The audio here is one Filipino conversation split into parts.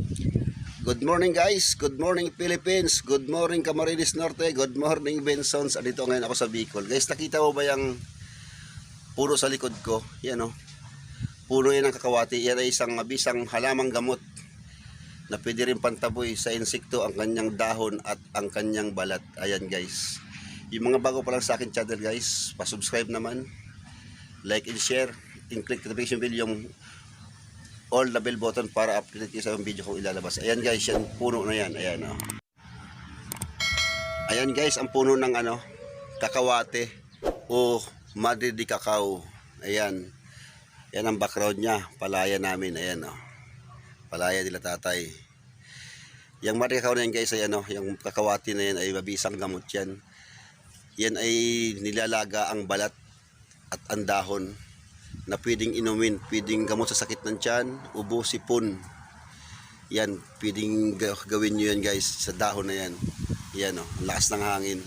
Good morning guys, good morning Philippines, good morning Camarines Norte, good morning Bensons. Andito ngayon ako sa Bicol. Guys, nakita mo ba yung puro sa likod ko? Yan oh. Puno yan ng kakawati. Yan ay isang mabisang halamang gamot na pwede rin pantaboy sa insekto ang kanyang dahon at ang kanyang balat. Ayan guys. Yung mga bago pa lang sa akin channel guys, pa-subscribe naman, like and share, and click the notification bell yung all the bell button para update kayo sa video kong ilalabas. Ayan guys, yan puno na yan. Ayan oh. Ayan guys, ang puno ng ano, kakawate o Madrid de Cacao. Ayan. Yan ang background niya. Palaya namin. Ayan oh. Palaya nila tatay. Yung Madrid Cacao na yan guys, ayan oh, yung kakawati na yan ay mabisang gamot yan. Yan ay nilalaga ang balat at ang dahon na pwedeng inumin, pwedeng gamot sa sakit ng tiyan, ubo, sipon. Yan, pwedeng ga- gawin nyo yan guys sa dahon na yan. Yan o, ang lakas ng hangin.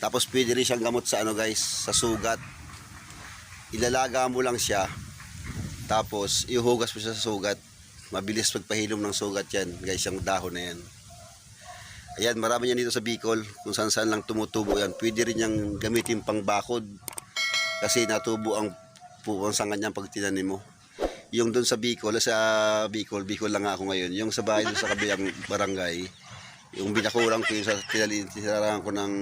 Tapos pwede rin siyang gamot sa ano guys, sa sugat. Ilalaga mo lang siya, tapos ihugas mo siya sa sugat. Mabilis pagpahilom ng sugat yan guys, yung dahon na yan. Ayan, marami yan dito sa Bicol, kung saan saan lang tumutubo yan. Pwede rin niyang gamitin pang bakod kasi natubo ang puwang sa kanyang pag tinanim mo. Yung doon sa Bicol, sa Bicol, Bicol lang ako ngayon, yung sa bahay doon sa kabilang barangay, yung binakurang ko yung sa tinarangan ko ng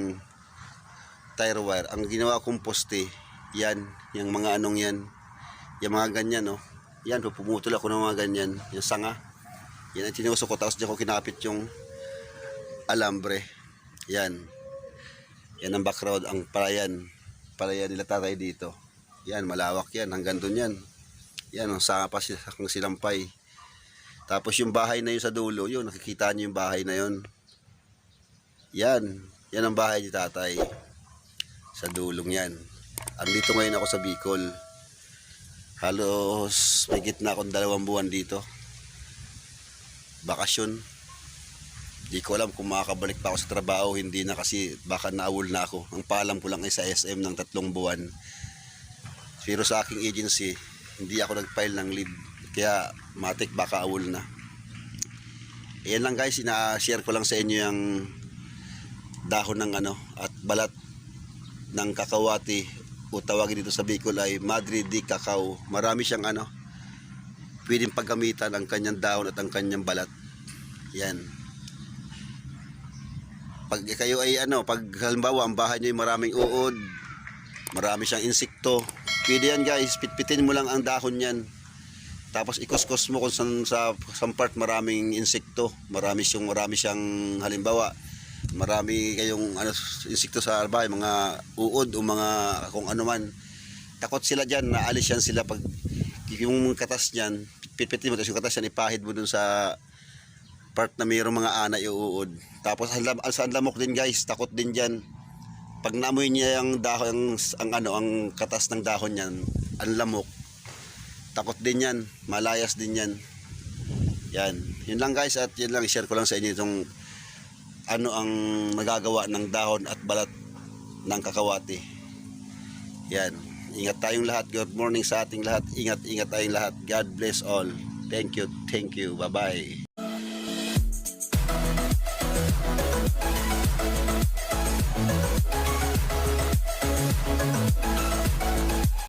tire wire, ang ginawa kong poste, yan, yung mga anong yan, yung mga ganyan, no? Yan, pumutol ako ng mga ganyan, yung sanga. Yan ang tinusok ko, tapos diyan ko kinapit yung alambre. Yan. Yan ang background, ang palayan. Palayan nila tatay dito. Yan, malawak yan. Hanggang doon yan. Yan, ang sanga pa sila kung silampay. Tapos yung bahay na yun sa dulo, yun, nakikita niyo yung bahay na yun. Yan. Yan ang bahay ni tatay. Sa dulong yan. Andito ngayon ako sa Bicol. Halos may gitna akong dalawang buwan dito. Bakasyon. Di ko alam kung makakabalik pa ako sa trabaho, hindi na kasi baka naawol na ako. Ang paalam ko lang ay sa SM ng tatlong buwan. Pero sa aking agency, hindi ako nag-file ng leave. Kaya matik baka awol na. Ayan lang guys, ina-share ko lang sa inyo yung dahon ng ano at balat ng kakawati o tawagin dito sa Bicol ay Madrid de Cacao. Marami siyang ano, pwedeng paggamitan ang kanyang dahon at ang kanyang balat. Yan pag kayo ay ano, pag halimbawa ang bahay niyo ay maraming uod, marami siyang insekto, pwede yan guys, pitpitin mo lang ang dahon niyan. Tapos ikuskos mo kung saan sa some part maraming insekto, marami siyang marami siyang halimbawa, marami kayong ano insekto sa bahay, mga uod o mga kung ano man. Takot sila diyan, naalis yan sila pag yung katas niyan, pitpitin mo tapos yung katas niyan ipahid mo dun sa part na mayroong mga ana iuud. Tapos ang, lam- sa lamok din guys, takot din diyan. Pag naamoy niya yung dahon, ang, ang ano, ang katas ng dahon niyan, ang lamok. Takot din yan, malayas din yan. Yan. Yun lang guys at yun lang i-share ko lang sa inyo itong ano ang magagawa ng dahon at balat ng kakawati. Yan. Ingat tayong lahat. Good morning sa ating lahat. Ingat, ingat tayong lahat. God bless all. Thank you. Thank you. Bye-bye.